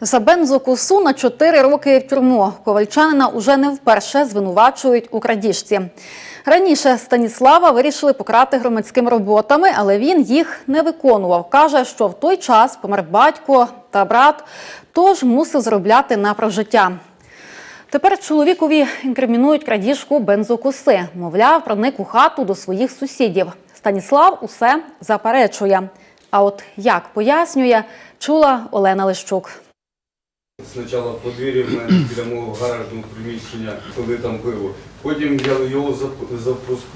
За бензокусу на 4 роки в тюрму ковальчанина уже не вперше звинувачують у крадіжці. Раніше Станіслава вирішили покарати громадськими роботами, але він їх не виконував. Каже, що в той час помер батько та брат, тож мусив заробляти на прожиття. Тепер чоловікові інкримінують крадіжку бензокуси. Мовляв, проник у хату до своїх сусідів. Станіслав усе заперечує. А от як пояснює, чула Олена Лищук. Спочатку в подвір'ї в мене біля мого гаражного приміщення, коли там пиво. Потім я його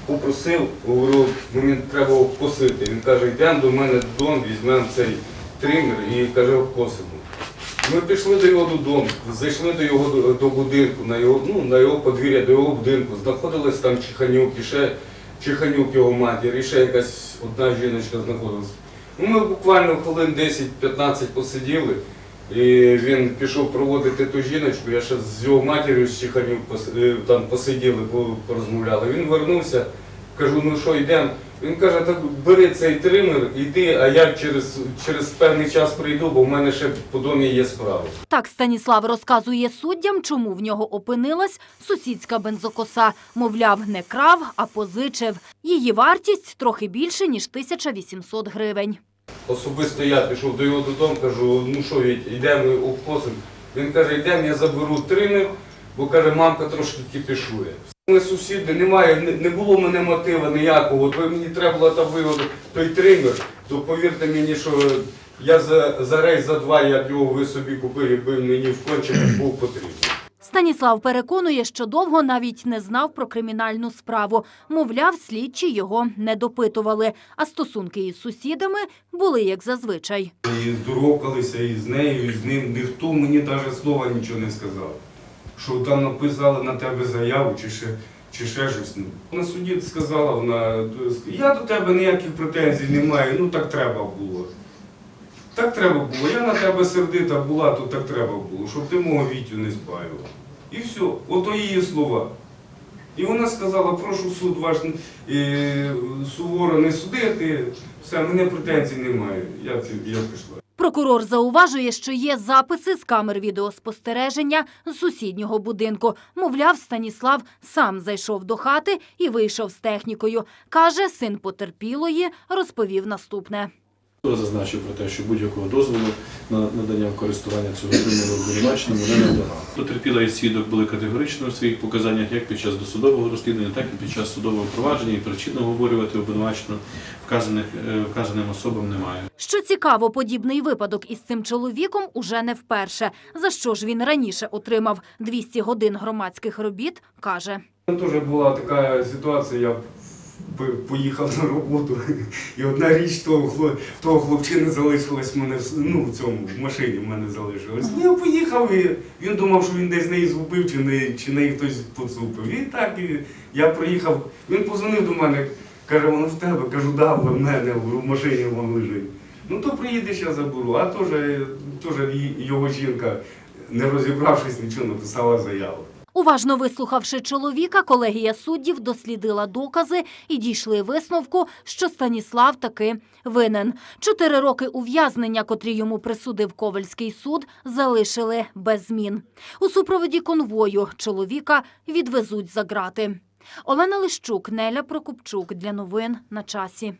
попросив, говорю, мені треба обкосити. Він каже, йдемо до мене додому, візьмемо цей тример і каже, обкосимо. Ми пішли до його додому, зайшли до його до, будинку, на його, ну, на його подвір'я, до його будинку. Знаходились там Чиханюк, і ще Чиханюк його матір, і ще якась одна жіночка знаходилась. Ну, ми буквально хвилин 10-15 посиділи. І він пішов проводити ту жіночку, я ще з його матір'ю з Чиханюк пос- е, там посиділи, порозмовляли. Він вернувся, кажу, ну що, йдемо. Він каже, так бери цей тример, йди, а я через, через певний час прийду, бо в мене ще по домі є справи. Так Станіслав розказує суддям, чому в нього опинилась сусідська бензокоса. Мовляв, не крав, а позичив. Її вартість трохи більше, ніж 1800 гривень. Особисто я пішов до його додому, кажу, ну що, йдемо обкосимо. Він каже, йдемо, я заберу тример, бо каже, мамка трошки кипішує. Ми сусіди, немає, не, було мене мотива ніякого. От мені треба було та вигоду той тример, то повірте мені, що я за, за рейс за два я б його ви собі купив, якби мені в був потрібен. Станіслав переконує, що довго навіть не знав про кримінальну справу. Мовляв, слідчі його не допитували, а стосунки із сусідами були як зазвичай. І здоровкалися і з нею, і з ним. Ніхто мені навіть слова нічого не сказав. Що там написали на тебе заяву чи ще, чи ще щось. На суді сказала вона, я до тебе ніяких претензій не маю, ну так треба було. Так треба було. Я на тебе сердита була, то так треба було, щоб ти мого Вітю не спаював. І все, ото її слова. І вона сказала, прошу суд ваш е, суворо не судити, все, мене претензій немає. Я, я пішла. Прокурор зауважує, що є записи з камер відеоспостереження з сусіднього будинку. Мовляв, Станіслав сам зайшов до хати і вийшов з технікою. Каже, син потерпілої розповів наступне. Зазначив про те, що будь-якого дозволу на надання в користування цього триманого обвинуваченому не надавав. Потерпіла і свідок були категорично у своїх показаннях як під час досудового розслідування, так і під час судового провадження, і причин оговорювати обвинувачену вказаних, е, вказаним особам немає. Що цікаво, подібний випадок із цим чоловіком уже не вперше. За що ж він раніше отримав 200 годин громадських робіт, каже. Теж була така ситуація, я поїхав на роботу, і одна річ того, того хлопчини залишилась в мене ну, в цьому в машині в мене залишилась. Ну, Я поїхав і він думав, що він десь неї згубив, чи не чи неї хтось поцупив. І так і я приїхав. Він позвонив до мене, каже, воно в тебе. Кажу, да, в мене в машині воно лежить. Ну то приїдеш, я заберу. А теж його жінка, не розібравшись, нічого написала заяву. Уважно вислухавши чоловіка, колегія суддів дослідила докази і дійшли висновку, що Станіслав таки винен. Чотири роки ув'язнення, котрі йому присудив Ковальський суд, залишили без змін. У супроводі конвою чоловіка відвезуть за грати. Олена Лищук, Неля Прокопчук для новин на часі.